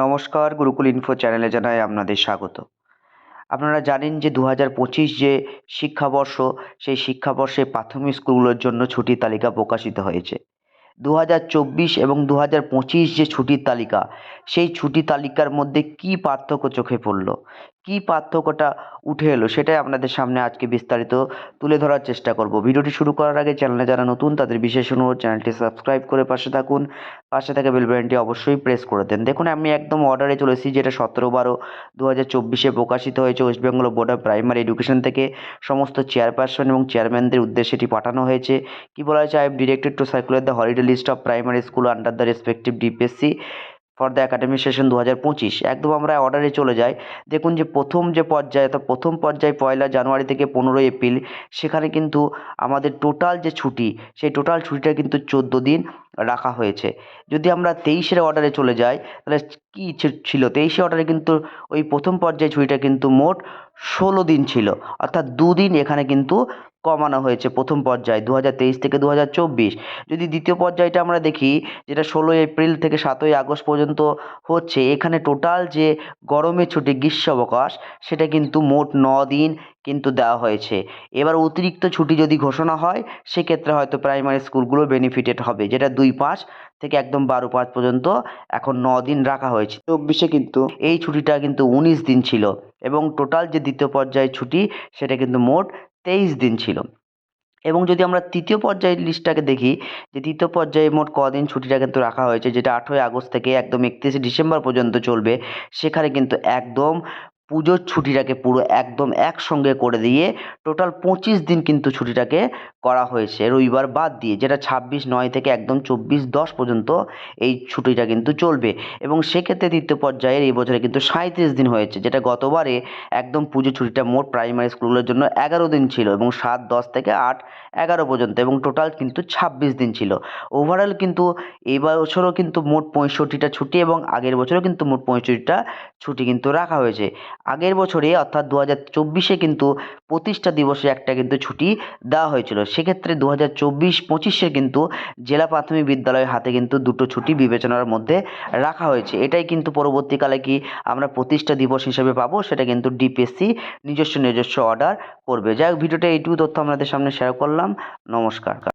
নমস্কার গুরুকুল ইনফো চ্যানেলে জানাই আপনাদের স্বাগত। আপনারা জানেন যে দু হাজার পঁচিশ যে শিক্ষাবর্ষ, সেই শিক্ষাবর্ষে প্রাথমিক স্কুলগুলোর জন্য ছুটির তালিকা প্রকাশিত হয়েছে। দু হাজার চব্বিশ এবং দু হাজার পঁচিশ যে ছুটির তালিকা, সেই ছুটি তালিকার মধ্যে কি পার্থক্য চোখে পড়ল? কী পার্থক্যটা উঠে এলো সেটাই আপনাদের সামনে আজকে বিস্তারিত তুলে ধরার চেষ্টা করব। ভিডিওটি শুরু করার আগে চ্যানেলে যারা নতুন তাদের বিশেষ অনুরোধ, চ্যানেলটি সাবস্ক্রাইব করে পাশে থাকুন। পাশে থাকা বেল বাটনটি অবশ্যই প্রেস করে দেন। দেখুন, আমি একদম অর্ডারে চলেছি যেটা সতেরো বারো দু হাজার চব্বিশে প্রকাশিত হয়েছে West Bengal board of primary education থেকে। সমস্ত চেয়ারপারসন এবং চেয়ারম্যানদের উদ্দেশ্যে এটি পাঠানো হয়েছে। কি বলা হয়েছে? I have directed to circular the holiday list of primary school under the respective DPSC for the academic session দু হাজার পঁচিশ। একদম আমরা অর্ডারে চলে যাই। দেখুন যে প্রথম যে পর্যায়ে, অর্থাৎ প্রথম পর্যায়ে পয়লা জানুয়ারি থেকে পনেরোই এপ্রিল, সেখানে কিন্তু আমাদের টোটাল যে ছুটি, সেই টোটাল ছুটিটা কিন্তু চোদ্দ দিন। রাখা হয়েছে। যদি আমরা তেইশের অর্ডারে চলে যাই, তাহলে কী ছিল? তেইশে অর্ডারে কিন্তু ওই প্রথম পর্যায়ে ছুটিটা কিন্তু মোট ষোলো দিন ছিল। অর্থাৎ দুদিন এখানে কিন্তু কমানো হয়েছে প্রথম পর্যায়ে দু হাজার তেইশ থেকে দু হাজার চব্বিশ। যদি দ্বিতীয় পর্যায়টা আমরা দেখি, যেটা ষোলোই এপ্রিল থেকে সাতই আগস্ট পর্যন্ত হচ্ছে, এখানে টোটাল যে গরমের ছুটি গ্রীষ্ম অবকাশ সেটা কিন্তু মোট ন দিন কিন্তু দেওয়া হয়েছে। এবার অতিরিক্ত ছুটি যদি ঘোষণা হয় সেক্ষেত্রে হয়তো প্রাইমারি স্কুলগুলো বেনিফিটেড হবে যেটা দুই পাঁচ থেকে একদম বারো পাঁচ পর্যন্ত এখন ন দিন রাখা হয়েছে। চব্বিশে কিন্তু এই ছুটিটা কিন্তু উনিশ দিন ছিল এবং টোটাল যে দ্বিতীয় পর্যায়ের ছুটি সেটা কিন্তু মোট তেইশ দিন ছিল। এবং যদি আমরা তৃতীয় পর্যায়ের লিস্টটাকে দেখি যে তৃতীয় পর্যায়ে মোট কদিন ছুটিটা কিন্তু রাখা হয়েছে যেটা আঠেরোই আগস্ট থেকে একদম একত্রিশে ডিসেম্বর পর্যন্ত চলবে সেখানে কিন্তু একদম পুজোর ছুটিটাকে পুরো একদম একসঙ্গে করে দিয়ে টোটাল পঁচিশ দিন কিন্তু ছুটিটাকে করা হয়েছে। রবিবার বাদ দিয়ে যেটা ছাব্বিশ, নয় থেকে একদম চব্বিশ, দশ পর্যন্ত এই ছুটিটা কিন্তু চলবে। এবং সেক্ষেত্রে তৃতীয় পর্যায়ের এই বছরে কিন্তু সাঁইত্রিশ দিন হয়েছে, যেটা গতবারে একদম পুজো ছুটিটা মোট প্রাইমারি স্কুলগুলোর জন্য এগারো দিন ছিল এবং সাত, দশ থেকে আট, এগারো পর্যন্ত এবং টোটাল কিন্তু ছাব্বিশ দিন ছিল। ওভারঅল কিন্তু এই বছরও কিন্তু মোট পঁয়ষট্টিটা ছুটি এবং আগের বছরও কিন্তু মোট পঁয়ষট্টিটা ছুটি কিন্তু রাখা হয়েছে। আগের বছরে, অর্থাৎ দু হাজার চব্বিশে কিন্তু প্রতিষ্ঠা দিবসে একটা কিন্তু ছুটি দেওয়া হয়েছিল। সেক্ষেত্রে দু হাজার চব্বিশ পঁচিশে কিন্তু জেলা প্রাথমিক বিদ্যালয়ের হাতে কিন্তু দুটো ছুটি বিবেচনার মধ্যে রাখা হয়েছে। এটাই কিন্তু পরবর্তীকালে কি আমরা প্রতিষ্ঠা দিবস হিসেবে পাবো, সেটা কিন্তু ডিপিএসসি নিজস্ব নিজস্ব অর্ডার করবে। যাই হোক, ভিডিওটা এইটুকু তথ্য আপনাদের সামনে শেয়ার করলাম। নমস্কার।